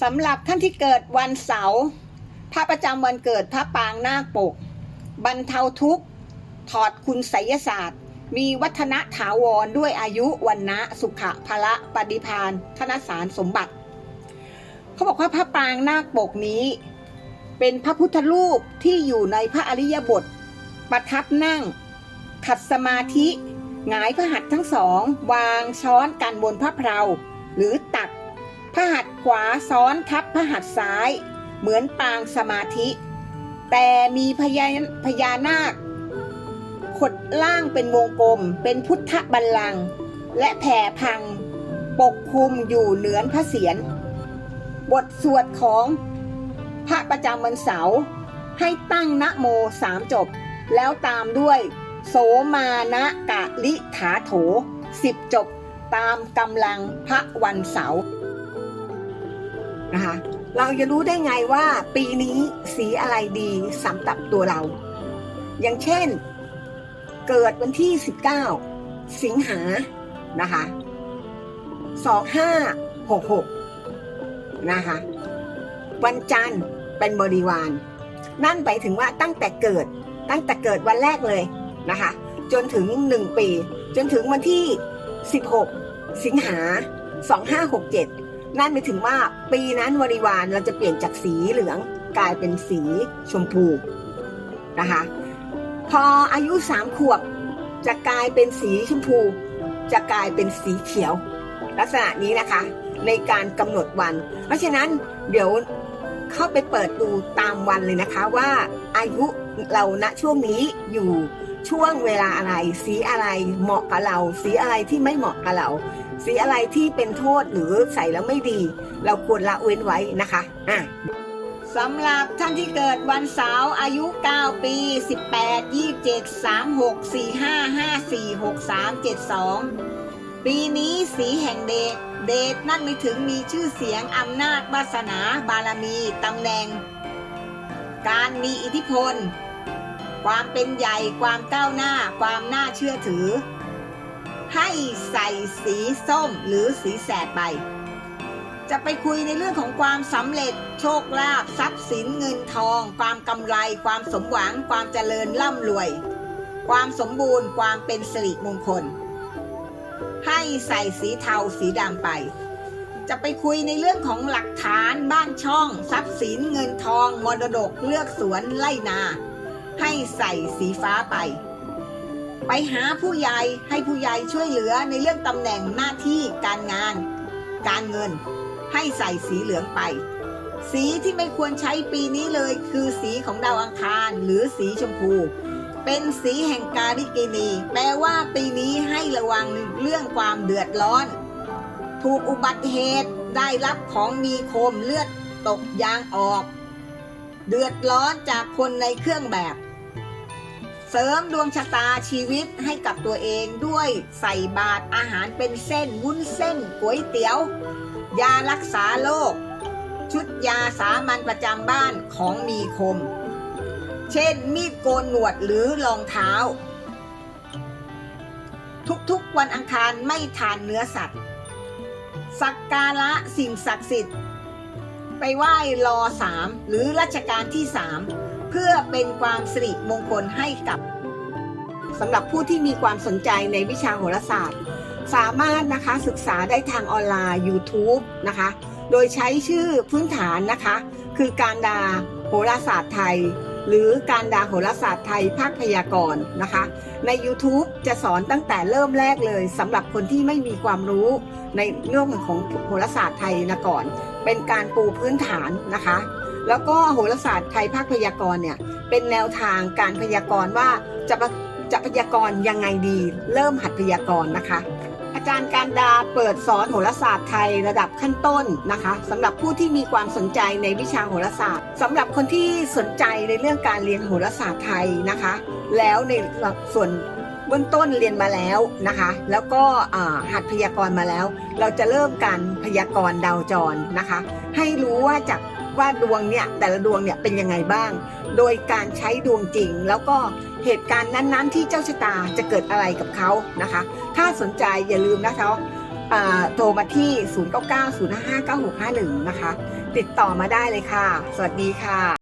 สำหรับท่านที่เกิดวันเสาร์พระประจำวันเกิดพระปางนาคปก บรรเทาทุกข์ ถอดคุณไสยศาสตร์ มีวัฒนถาวรด้วยอายุวันนะสุขะพละปฏิพานธนสารสมบัติ เขาบอกว่าพระปางนาคปกนี้ เป็นพระพุทธรูปที่อยู่ในพระอริยบท ประทับนั่ง ขัดสมาธิหงายพระหัตถ์ทั้งสอง วางช้อนกันบนพระเพลาหรือตัก พระหัตถ์ขวาซ้อนทับพระหัตถ์ซ้าย เหมือนปางสมาธิ แต่มีพญาพญานาค ขดล่างเป็นวงกลม เป็นพุทธบัลลังก์และแผ่พัง ปกคลุมอยู่เหนือพระเศียรบทสวดของพระประจำวันเสาร์ให้ตั้งนะโมสามจบ แล้วตามด้วยโสมานะกะลิถาโถสิบจบตามกำลังพระวันเสาร์ นะคะ เราจะรู้ได้ไงว่าปีนี้สีอะไรดีสำหรับตัวเรา อย่างเช่น เกิดวันที่ 19 สิงหานะคะ2566นะคะวันจันทร์เป็นบริวาร นั่นไปถึงว่าตั้งแต่เกิดตั้งแต่เกิดวันแรกเลยนะคะ จนถึง 1 ปี จนถึงวันที่ 16 สิงหา 2567 นั่นไปถึงว่าปีนั้นบริวารเราจะเปลี่ยนจากสีเหลืองกลายเป็นสีชมพูนะคะ พออายุสามขวบจะกลายเป็นสีชมพู จะกลายเป็นสีเขียว ลักษณะนี้นะคะในการกำหนดวัน เพราะฉะนั้นเดี๋ยวเข้าไปเปิดดูตามวันเลยนะคะว่าอายุเราณช่วงนี้อยู่ช่วงเวลาอะไร สีอะไรเหมาะกับเรา สีอะไรที่ไม่เหมาะกับเรา สีอะไรที่เป็นโทษหรือใส่แล้วไม่ดี เราควรละเว้นไว้นะคะอะสำหรับท่านที่เกิดวันเสาร์อายุ 9 ปี 18 27 36 45 54 63 72 ปีนี้สีแห่งเดชเดชนั่นไม่ถึงมีชื่อเสียงอำนาจวาสนาบารมีตำแหน่ง การมีอิทธิพล ความเป็นใหญ่ความก้าวหน้า ความน่าเชื่อถือ ให้ใส่สีส้มหรือสีแสดไป จะไปคุยในเรื่องของความสำเร็จโชคลาภทรัพย์สินเงินทอง ความกำไร ความสมหวัง ความเจริญร่ำรวย ความสมบูรณ์ ความเป็นสิริมงคล ให้ใส่สีเทาสีดำไป จะไปคุยในเรื่องของหลักฐานบ้านช่อง ทรัพย์สินเงินทองมรดกเลือกสวนไล่นา ให้ใส่สีฟ้าไป ไปหาผู้ใหญ่ให้ผู้ใหญ่ช่วยเหลือในเรื่องตำแหน่งหน้าที่การงาน การเงิน ให้ใส่สีเหลืองไป สีที่ไม่ควรใช้ปีนี้เลยคือสีของดาวอังคารหรือสีชมพู เป็นสีแห่งการิกินี แปลว่าปีนี้ให้ระวังเรื่องความเดือดร้อน ถูกอุบัติเหตุได้รับของมีคมเลือดตกยางออก เดือดร้อนจากคนในเครื่องแบบ เสริมดวงชะตาชีวิตให้กับตัวเองด้วยใส่บาตรอาหารเป็นเส้น วุ้นเส้นก๋วยเตี๋ยว ยารักษาโรคชุดยาสามัญประจำบ้านของมีคม เช่นมีดโกนหนวดหรือรองเท้า ทุกๆวันอังคารไม่ทานเนื้อสัตว์ สักการะสิ่งศักดิ์สิทธิ์ ไปไหว้รอสามหรือรัชกาลที่สาม เพื่อเป็นความสิริมงคลให้กับสำหรับผู้ที่มีความสนใจในวิชาโหราศาสตร์ สามารถนะคะศึกษาได้ทางออนไลน์ YouTube นะคะ โดยใช้ชื่อพื้นฐานนะคะ คือการดาโหราศาสตร์ไทย หรือการดาโหราศาสตร์ไทยภาคพยากรณ์นะคะ ใน YouTube จะสอนตั้งแต่เริ่มแรกเลยสำหรับคนที่ไม่มีความรู้ในเรื่องของโหราศาสตร์ไทยนะก่อน เป็นการปูพื้นฐานนะคะ แล้วก็โหราศาสตร์ไทยภาคพยากรณ์เนี่ยเป็นแนวทางการพยากรณ์ว่าจะจะพยากรณ์ยังไงดี เริ่มหัดพยากรณ์นะคะ อาจารย์การดาเปิดสอนโหราศาสตร์ไทยระดับขั้นต้นนะคะสำหรับผู้ที่มีความสนใจในวิชาโหราศาสตร์สำหรับคนที่สนใจในเรื่องการเรียนโหราศาสตร์ไทยนะคะ แล้วในส่วนเบื้องต้นเรียนมาแล้วนะคะ แล้วก็หัดพยากรณ์มาแล้ว เราจะเริ่มการพยากรณ์ดาวจรนะคะ ให้รู้ว่าจาก ว่าดวงเนี่ยแต่ละดวงเนี่ยเป็นยังไงบ้าง โดยการใช้ดวงจริง แล้วก็เหตุการณ์นั้นๆ ที่เจ้าชะตาจะเกิดอะไรกับเขานะคะ ถ้าสนใจอย่าลืมนะคะอ่าโทรมาที่ 0990559651 นะคะ ติดต่อมาได้เลยค่ะ สวัสดีค่ะ